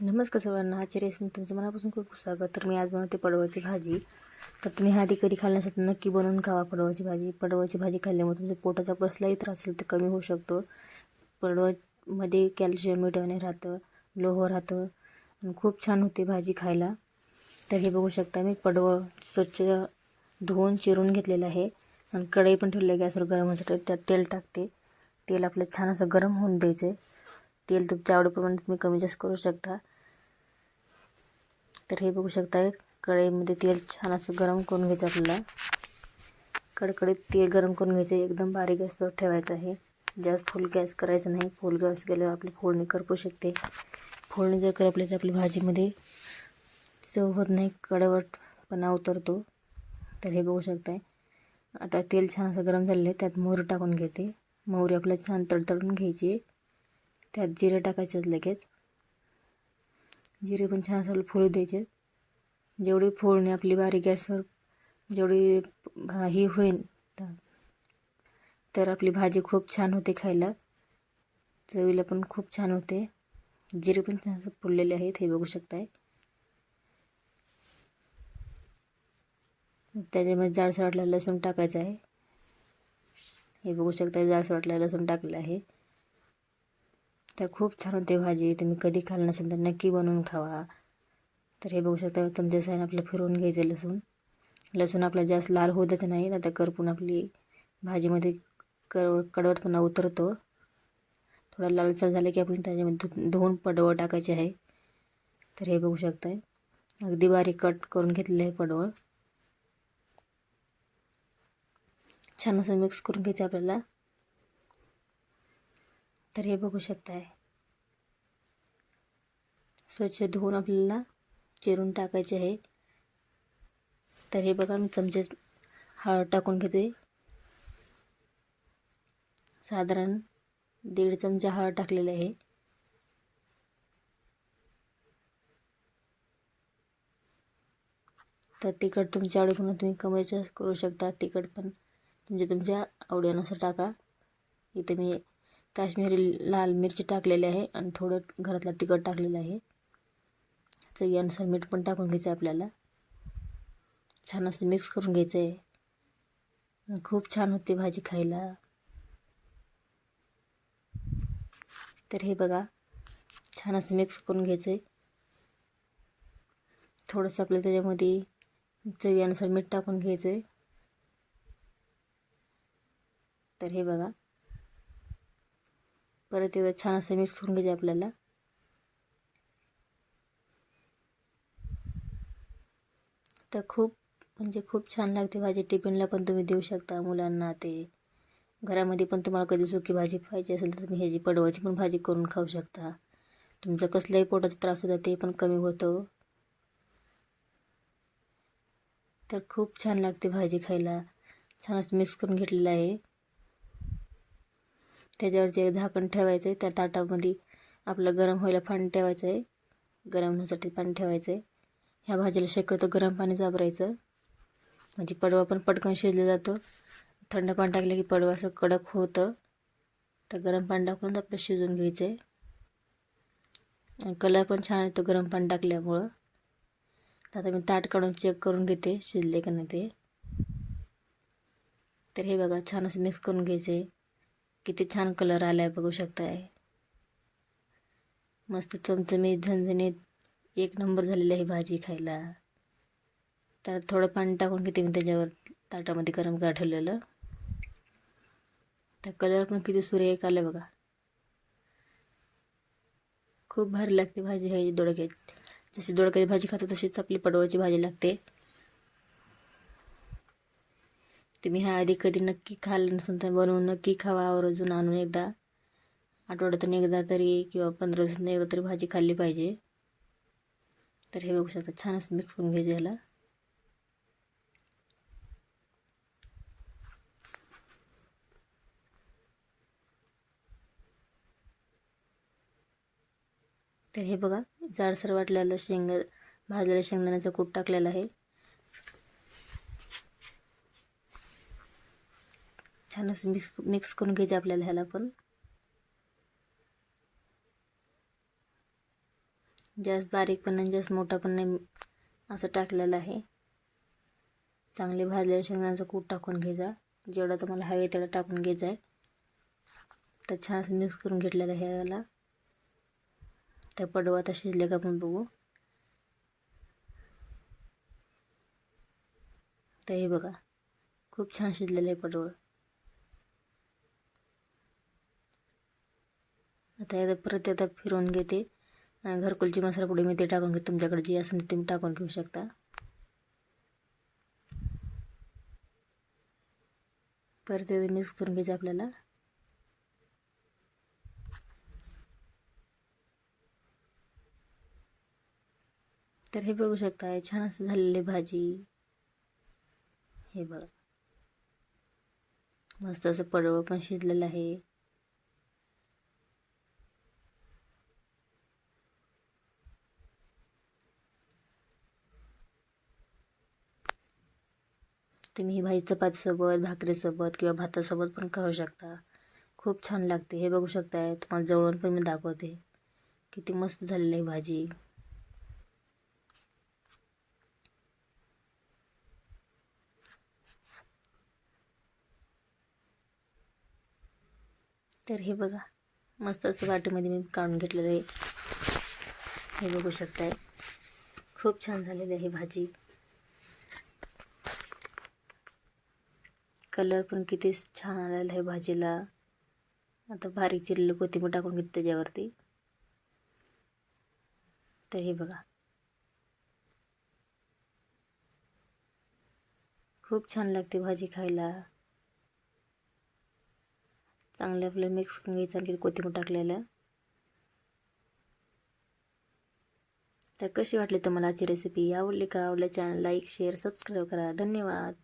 नमस्कार सर्वांना. आचार्य रेसिपी तुमचं मनापासून खूप खूप स्वागत. तर मी आज बनवते पडवळची भाजी. तर तुम्ही हा आधी कधी खाण्यासाठी नक्की बनवून खावा पडवळची भाजी. पडवळची भाजी खाल्ल्यामुळे तुमच्या पोटाचा कसलाही त्रास असेल तर कमी होऊ शकतो. पडवळमध्ये कॅल्शियम मिटवणे राहतं लोह राहतं आणि खूप छान होते भाजी खायला. तर हे बघू शकता मी पडवळ स्वच्छ धुवून चिरून घेतलेलं आहे. आणि कढई पण ठेवली आहे गॅसवर गरम होण्यासाठी त्यात तेल टाकते. तेल आपलं छान असं गरम होऊन द्यायचं आहे तेल तुमच्या आवडीप्रमाणे तुम्ही कमी जास्त करू शकता. तर हे बघू शकता कढईमध्ये तेल छान असं गरम करून घ्यायचं आपल्याला. कडकडीत तेल गरम करून घ्यायचं एकदम बारीक गॅसवर ठेवायचं आहे. जास्त फुल गॅस करायचं नाही फुल गॅस गेल्यावर आपली फोडणी करपू शकते. फोडणी जर करपली तर आपली भाजीमध्ये चव होत नाही कडवटपणा उतरतो. तर हे बघू शकताय. आता तेल छान असं गरम झालेलं आहे त्यात मोहरी टाकून घेते. मोहरी आपल्याला छान तडतडून घ्यायची त्यात जिरे टाकायचं लगेच. जिरे पण छान असं फोडू द्यायचे. जेवढी फोडणी आपली बारीक गॅसवर जेवढी ही होईल तर आपली भाजी खूप छान होते खायला. चवीला पण खूप छान होते. जिरे पण छान असं फुललेले आहेत हे बघू शकताय. त्याच्यामध्ये जाडसर वाटलेला लसूण टाकायचं आहे. हे बघू शकता जाडसर वाटला लसूण टाकलेलं आहे. तर खूप छान होते भाजी. तुम्ही कधी खाल्लं नसेल तर नक्की बनवून खावा. तर हे बघू शकता तुमच्या साईन आपलं फिरवून घ्यायचं लसूण. लसूण आपला जास्त लाल होतच नाही आता करपून आपली भाजीमध्ये कर कडवटपणा उतरतो. थोडा लालसर झाला की आपण त्याच्यामध्ये धुवून पडवळ टाकायचे आहे. तर हे बघू शकताय. अगदी बारीक कट करून घेतलेलं आहे पडवळ. छान असं मिक्स करून घ्यायचं आपल्याला. तर हे बघू शकताय. स्वच्छ धुवून आपल्याला चिरून टाकायचे आहे. तर हे बघा मी चमचे हळद टाकून घेते. साधारण दीड चमचा हळद टाकलेले आहे. तर तिखट तुमच्या आवडीप्रमाणे तुम्ही कमीच करू शकता. तिखट पण तुमच्या तुमच्या आवडीनुसार टाका. इथे मी काश्मीरी लाल मिरची टाकलेली आहे आणि थोडं घरातला तिखट टाकलेलं आहे. चवीनुसार मीठ पण टाकून घ्यायचं आहे आपल्याला. छान असं मिक्स करून घ्यायचं आहे खूप छान होते भाजी खायला. तर हे बघा छान असं मिक्स करून घ्यायचं आहे थोडंसं आपल्याला त्याच्यामध्ये चवीनुसार मीठ टाकून घ्यायचं आहे तर हे बघा परत एकदा छान असं मिक्स करून घ्यायचं आपल्याला. तर खूप म्हणजे खूप छान लागते भाजी. टिफिनला पण तुम्ही देऊ शकता मुलांना ते. घरामध्ये पण तुम्हाला कधी सुकी भाजी पाहिजे असेल तर तुम्ही ह्याची पडवाची पण भाजी करून खाऊ शकता. तुमचा कसलाही पोटाचा त्रास होता ते पण कमी होतं. तर खूप छान लागते भाजी खायला. छान असं मिक्स करून घेतलेलं आहे. त्याच्यावर एक झाकण ठेवायचं आहे त्या ताटामध्ये आपलं गरम व्हायला पाणी ठेवायचं आहे गरम होण्यासाठी पाणी ठेवायचं आहे ह्या भाजीला शक्यतो गरम पाणी वापरायचं. म्हणजे पडवा पण पटकन शिजलं जातं. थंड पाणी टाकलं की पडवा असं कडक होतं. तर गरम पाणी टाकून आपलं शिजून घ्यायचं आहे आणि कलर पण छान येतो गरम पाणी टाकल्यामुळं. तर आता मी ताट काढून चेक करून घेते शिजले का नाही ते. तर हे बघा छान असं मिक्स करून घ्यायचं आहे किती छान कलर आला आहे बघू शकताय. मस्त चमचमीत झणझणीत एक नंबर झालेली आहे भाजी खायला. तर थोडं पाणी टाकून घेते मी त्याच्यावर ताटामध्ये गरम का ठेवलेलं. त्या कलर पण किती सुरेख आलं बघा. खूप भारी लागते भाजी ह्याची दोडक्याची जशी दोडक्याची भाजी खातो तशीच आपली पडवाची भाजी लागते. तुम्ही ह्या आधी कधी नक्की खाल्लं नसेल तर बनवून नक्की खावा. आवर्जून आणून एकदा आठवड्यातून एकदा तरी किंवा पंधरा दिवसातून एकदा तरी भाजी खाल्ली पाहिजे. तर हे बघू शकता छानच मिक्स करून घ्यायचं ह्याला. तर हे बघा जाडसर वाटलेलं शेंगा भाजलेल्या शेंगदाण्याचा कूट टाकलेला आहे. छानच मिक्स मिक्स करून घ्यायचं आपल्याला ह्याला पण. जास्त बारीक पण नाही जास्त मोठा पण नाही असं टाकलेलं आहे. चांगले भाजलेल्या शेंगदाण्याचं कूट टाकून घ्यायचा. जेवढा तुम्हाला हवे तेवढा टाकून घ्यायचा आहे. तर छान मिक्स करून घेतलेलं आहे याला तर पडवा आता शिजले का आपण बघू. तर हे बघा खूप छान शिजलेलं आहे पडवळ आता एकदा परत एकदा फिरवून घेते. आणि घरकुलची मसाला पुढे मी ते टाकून घेते. तुमच्याकडे जी असेल ते तुम्ही टाकून घेऊ शकता. परत एकदा मिक्स करून घ्यायचं आपल्याला. तर हे बघू शकता छान असं झालेली भाजी. हे बघा. मस्त असं पडवं पण शिजलेलं आहे. तुम्ही ही भाजी चपातीसोबत भाकरीसोबत किंवा भातासोबत पण खाऊ शकता. खूप छान लागते. हे बघू शकताय तुम्हाला जवळून पण मी दाखवते. किती मस्त झालेली आहे भाजी. तर हे बघा मस्त असं वाटीमध्ये मी काढून घेतलेलं आहे. हे बघू शकताय. खूप छान झालेली आहे भाजी. कलर पण किती छान आलेला आहे भाजीला. आता बारीक चिरलेली कोथिंबीर टाकून घेते त्याच्यावरती. तर हे बघा. खूप छान लागते भाजी खायला. चांगलं आपलं मिक्स करून घ्यायचं आणखी कोथिंबीर टाकलेलं. तर कशी वाटली तुम्हाला आजची रेसिपी आवडली का आवडल्या चॅनल लाईक शेअर सबस्क्राईब करा. धन्यवाद.